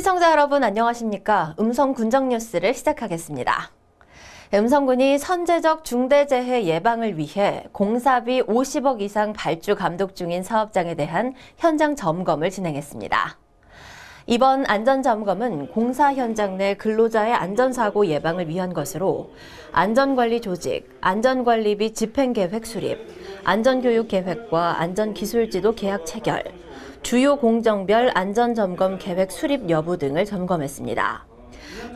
시청자 여러분 안녕하십니까? 음성 군정 뉴스를 시작하겠습니다. 음성군이 선제적 중대재해 예방을 위해 공사비 50억 이상 발주 감독 중인 사업장에 대한 현장 점검을 진행했습니다. 이번 안전점검은 공사 현장 내 근로자의 안전사고 예방을 위한 것으로 안전관리 조직, 안전관리비 집행계획 수립, 안전교육계획과 안전기술지도 계약 체결, 주요 공정별 안전점검 계획 수립 여부 등을 점검했습니다.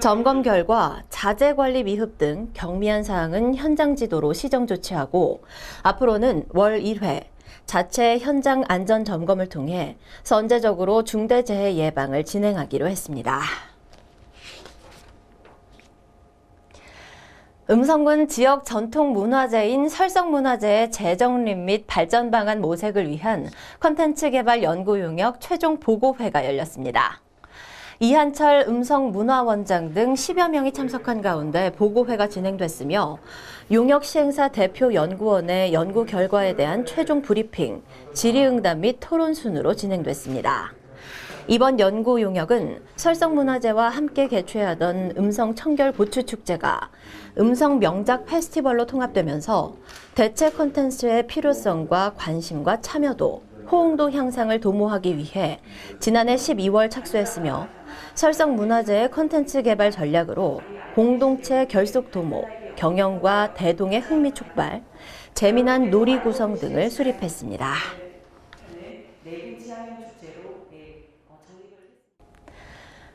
점검 결과 자재 관리 미흡 등 경미한 사항은 현장 지도로 시정 조치하고 앞으로는 월 1회 자체 현장 안전 점검을 통해 선제적으로 중대재해 예방을 진행하기로 했습니다. 음성군 지역 전통 문화재인 설성문화재의 재정립 및 발전 방안 모색을 위한 컨텐츠 개발 연구 용역 최종 보고회가 열렸습니다. 이한철 음성문화원장 등 10여 명이 참석한 가운데 보고회가 진행됐으며 용역 시행사 대표 연구원의 연구 결과에 대한 최종 브리핑, 질의응답 및 토론 순으로 진행됐습니다. 이번 연구 용역은 설성문화재와 함께 개최하던 음성 청결 보추 축제가 음성 명작 페스티벌로 통합되면서 대체 콘텐츠의 필요성과 관심과 참여도, 호응도 향상을 도모하기 위해 지난해 12월 착수했으며 설성문화재의 콘텐츠 개발 전략으로 공동체 결속 도모, 경영과 대동의 흥미 촉발, 재미난 놀이 구성 등을 수립했습니다.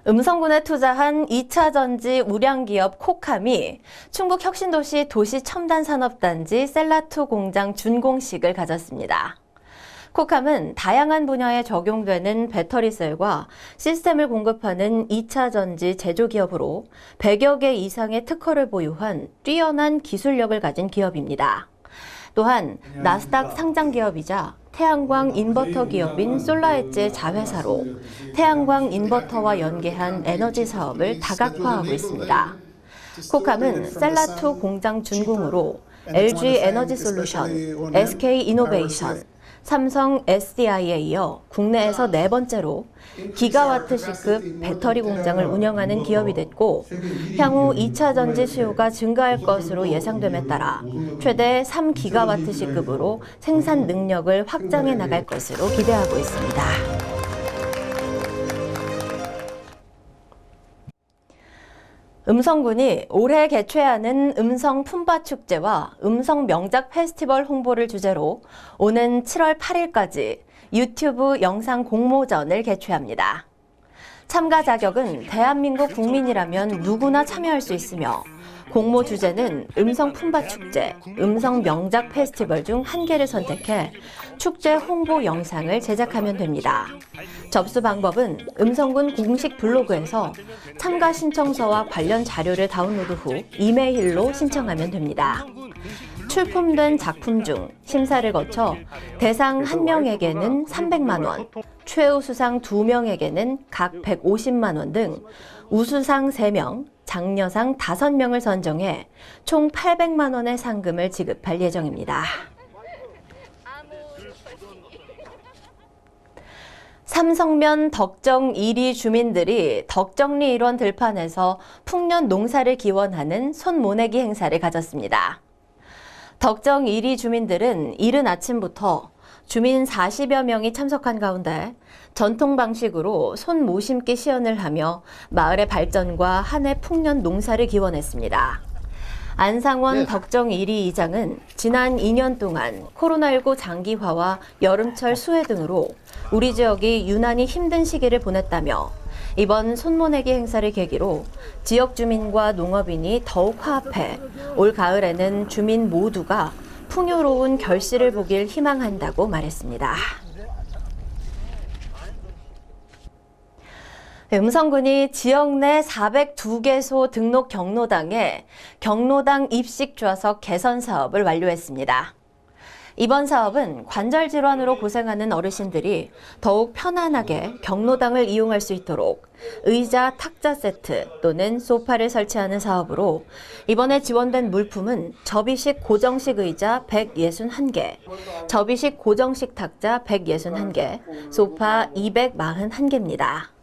음성군에 투자한 2차 전지 우량기업 코캄이 충북 혁신도시 도시첨단산업단지 셀라투 공장 준공식을 가졌습니다. 코캄은 다양한 분야에 적용되는 배터리셀과 시스템을 공급하는 2차 전지 제조기업으로 100여 개 이상의 특허를 보유한 뛰어난 기술력을 가진 기업입니다. 또한 나스닥 상장 기업이자 태양광 인버터 기업인 솔라엣지의 자회사로 태양광 인버터와 연계한 에너지 사업을 다각화하고 있습니다. 코캄은 셀라2 공장 준공으로 LG 에너지 솔루션, SK 이노베이션, 삼성 SDI에 이어 국내에서 네 번째로 기가와트시급 배터리 공장을 운영하는 기업이 됐고 향후 2차 전지 수요가 증가할 것으로 예상됨에 따라 최대 3기가와트시급으로 생산 능력을 확장해 나갈 것으로 기대하고 있습니다. 음성군이 올해 개최하는 음성 품바 축제와 음성 명작 페스티벌 홍보를 주제로 오는 7월 8일까지 유튜브 영상 공모전을 개최합니다. 참가 자격은 대한민국 국민이라면 누구나 참여할 수 있으며 공모 주제는 음성 품바 축제, 음성 명작 페스티벌 중 한 개를 선택해 축제 홍보 영상을 제작하면 됩니다. 접수 방법은 음성군 공식 블로그에서 참가 신청서와 관련 자료를 다운로드 후 이메일로 신청하면 됩니다. 출품된 작품 중 심사를 거쳐 대상 1명에게는 300만 원, 최우수상 2명에게는 각 150만 원 등 우수상 3명, 장려상 5명을 선정해 총 800만 원의 상금을 지급할 예정입니다. 삼성면 덕정 1위 주민들이 덕정리 일원 들판에서 풍년 농사를 기원하는 손모내기 행사를 가졌습니다. 덕정 1위 주민들은 이른 아침부터 주민 40여 명이 참석한 가운데 전통 방식으로 손 모심기 시연을 하며 마을의 발전과 한해 풍년 농사를 기원했습니다. 안상원 네. 덕정 1위 이장은 지난 2년 동안 코로나19 장기화와 여름철 수해 등으로 우리 지역이 유난히 힘든 시기를 보냈다며 이번 손모내기 행사를 계기로 지역 주민과 농업인이 더욱 화합해 올 가을에는 주민 모두가 풍요로운 결실을 보길 희망한다고 말했습니다. 음성군이 지역 내 402개소 등록 경로당에 경로당 입식 좌석 개선 사업을 완료했습니다. 이번 사업은 관절 질환으로 고생하는 어르신들이 더욱 편안하게 경로당을 이용할 수 있도록 의자 탁자 세트 또는 소파를 설치하는 사업으로 이번에 지원된 물품은 접이식 고정식 의자 161개, 접이식 고정식 탁자 161개, 소파 241개입니다.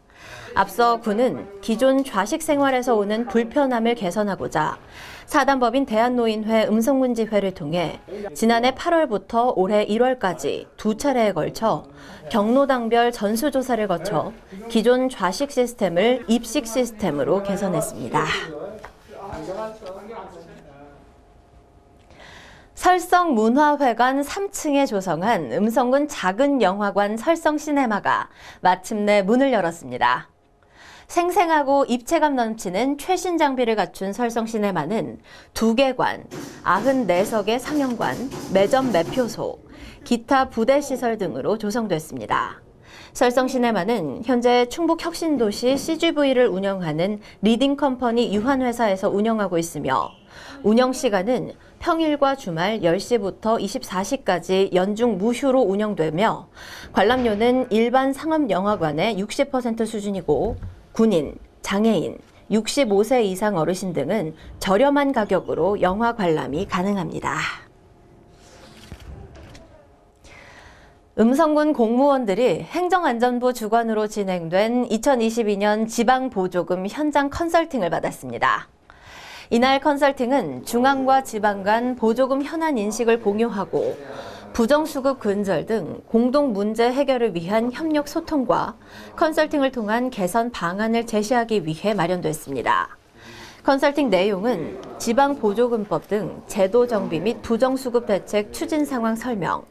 앞서 군은 기존 좌식 생활에서 오는 불편함을 개선하고자 사단법인 대한노인회 음성군지회를 통해 지난해 8월부터 올해 1월까지 두 차례에 걸쳐 경로당별 전수조사를 거쳐 기존 좌식 시스템을 입식 시스템으로 개선했습니다. 설성 문화회관 3층에 조성한 음성군 작은 영화관 설성 시네마가 마침내 문을 열었습니다. 생생하고 입체감 넘치는 최신 장비를 갖춘 설성 시네마는 두 개관, 94석의 상영관, 매점 매표소, 기타 부대 시설 등으로 조성됐습니다. 설성 시네마는 현재 충북 혁신도시 CGV를 운영하는 리딩 컴퍼니 유한회사에서 운영하고 있으며 운영 시간은 평일과 주말 10시부터 24시까지 연중 무휴로 운영되며 관람료는 일반 상업 영화관의 60% 수준이고 군인, 장애인, 65세 이상 어르신 등은 저렴한 가격으로 영화 관람이 가능합니다. 음성군 공무원들이 행정안전부 주관으로 진행된 2022년 지방보조금 현장 컨설팅을 받았습니다. 이날 컨설팅은 중앙과 지방 간 보조금 현안 인식을 공유하고 부정수급 근절 등 공동 문제 해결을 위한 협력 소통과 컨설팅을 통한 개선 방안을 제시하기 위해 마련됐습니다. 컨설팅 내용은 지방 보조금법 등 제도 정비 및 부정수급 대책 추진 상황 설명,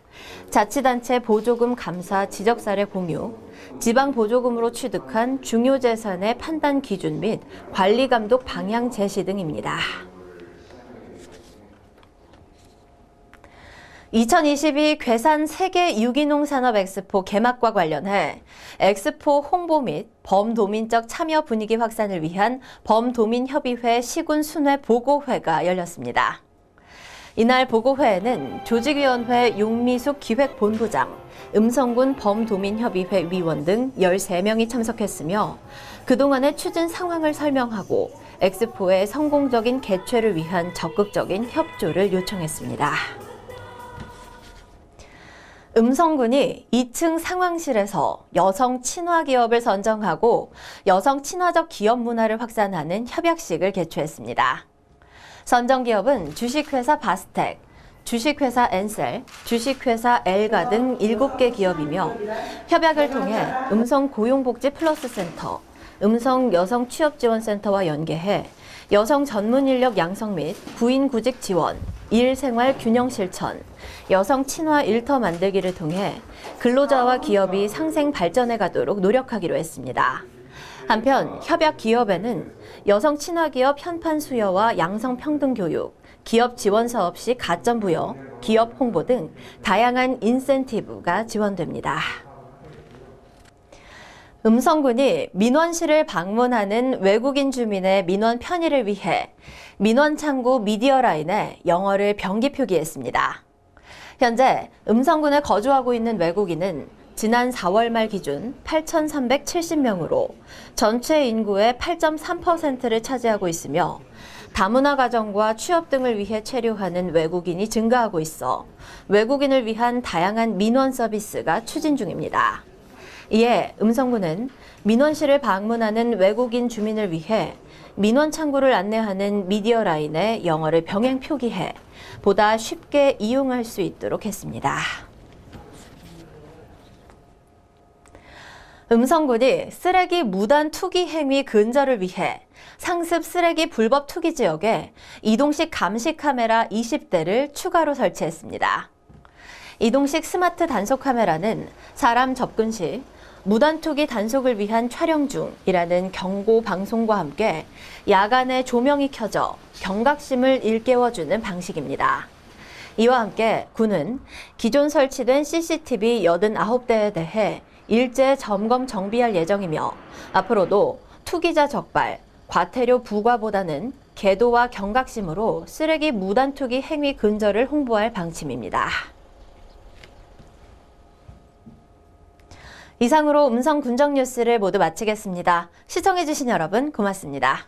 자치단체 보조금 감사 지적 사례 공유, 지방 보조금으로 취득한 중요 재산의 판단 기준 및 관리 감독 방향 제시 등입니다. 2022 괴산 세계 유기농 산업 엑스포 개막과 관련해 엑스포 홍보 및 범도민적 참여 분위기 확산을 위한 범도민협의회 시군 순회 보고회가 열렸습니다. 이날 보고회에는 조직위원회 용미숙 기획본부장, 음성군 범도민협의회 위원 등 13명이 참석했으며 그동안의 추진 상황을 설명하고 엑스포의 성공적인 개최를 위한 적극적인 협조를 요청했습니다. 음성군이 2층 상황실에서 여성 친화 기업을 선정하고 여성 친화적 기업 문화를 확산하는 협약식을 개최했습니다. 선정 기업은 주식회사 바스텍, 주식회사 엔셀, 주식회사 엘가 등 7개 기업이며 협약을 통해 음성 고용복지 플러스 센터, 음성 여성 취업 지원센터와 연계해 여성 전문 인력 양성 및 부인 구직 지원, 일 생활 균형 실천, 여성 친화 일터 만들기를 통해 근로자와 기업이 상생 발전해 가도록 노력하기로 했습니다. 한편 협약 기업에는 여성 친화 기업 현판 수여와 양성 평등 교육, 기업 지원 사업 시 가점 부여, 기업 홍보 등 다양한 인센티브가 지원됩니다. 음성군이 민원실을 방문하는 외국인 주민의 민원 편의를 위해 민원창구 미디어라인에 영어를 병기 표기했습니다. 현재 음성군에 거주하고 있는 외국인은 지난 4월 말 기준 8,370명으로 전체 인구의 8.3%를 차지하고 있으며 다문화 가정과 취업 등을 위해 체류하는 외국인이 증가하고 있어 외국인을 위한 다양한 민원 서비스가 추진 중입니다. 이에 음성군은 민원실을 방문하는 외국인 주민을 위해 민원 창구를 안내하는 미디어 라인에 영어를 병행 표기해 보다 쉽게 이용할 수 있도록 했습니다. 음성군이 쓰레기 무단 투기 행위 근절을 위해 상습 쓰레기 불법 투기 지역에 이동식 감시 카메라 20대를 추가로 설치했습니다. 이동식 스마트 단속 카메라는 사람 접근 시 무단 투기 단속을 위한 촬영 중이라는 경고 방송과 함께 야간에 조명이 켜져 경각심을 일깨워주는 방식입니다. 이와 함께 군은 기존 설치된 CCTV 89대에 대해 일제 점검 정비할 예정이며 앞으로도 투기자 적발, 과태료 부과보다는 계도와 경각심으로 쓰레기 무단 투기 행위 근절을 홍보할 방침입니다. 이상으로 음성 군정 뉴스를 모두 마치겠습니다. 시청해주신 여러분 고맙습니다.